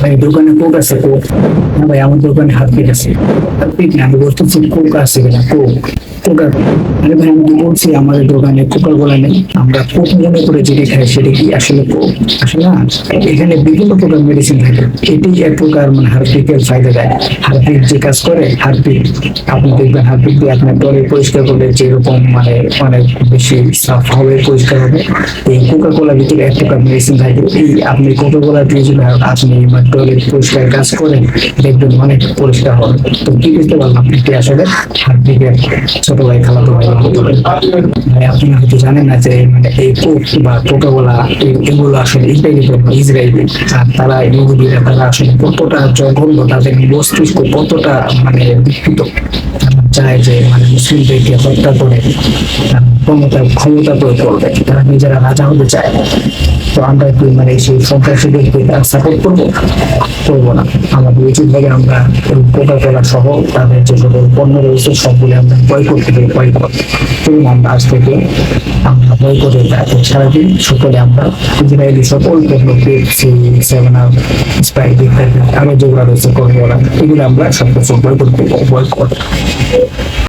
ভাই, দোকানে কোক আছে কোক? ভাই, আমার দোকানে হারপিক আছে। কোক আছে কিনা? কোক। কোকা আরে ভাই, আমি বলছি, আমাদের দোকানে কোলা নেই। আমরা কোক মনে করে যেটি খাই কি আসলে কোক? আসলে না। এখানে বিভিন্ন প্রকার মেডিসিন থাকে। এটি এক প্রকার মানে ফায়দা দেয়। যে কাজ করে, হারপিক, আপনি দেখবেন হারপিক দিয়ে আপনার টয়লেট পরিষ্কার করলে যেরকম মানে অনেক বেশি সাফ হবে, পরিষ্কার হবে। এই কোকা ভিতরে এক প্রকার মেডিসিন থাকে। এই আপনি কোকা কোলা দিয়ে যদি আপনি মানে কাজ দেখবেন অনেক পরিষ্কার তো কি বুঝতে পারলাম? এটি আসলে হারপিকের ছোট ভাই হয়তো জানেন না যে মানে এই বা এগুলো আসলে ইসরায়েলি ইসরায়েলি? আর তারা ইহুদিরা তারা আসলে কতটা জঘন্য, তাদের মস্তিষ্ক কতটা মানে বিকৃত? চায় যে মানে মুসলিমদেরকে হত্যা করে ক্ষমতা ক্ষমতা প্রয়োগ করবে। তারা নিজেরা রাজা হতে চায়। আমরা মানে সেই সন্ত্রাসীদেরকে সাপোর্ট করব। করব না। আমাদের উচিত হবে আমরা কোকা কোলা সহ তাদের যে সকল পণ্য রয়েছে, সবগুলো আমরা বয় করতে পারি বয় করতে এবং আমরা আজ থেকে আমরা বয় করে থাকি সারাদিন সকলে আমরা ইসরায়েলি সকল পণ্য পেপসি সেভেন আপ স্প্রাইট আরও যেগুলো রয়েছে কোকা এগুলো আমরা সব কিছু করতে বয় করতে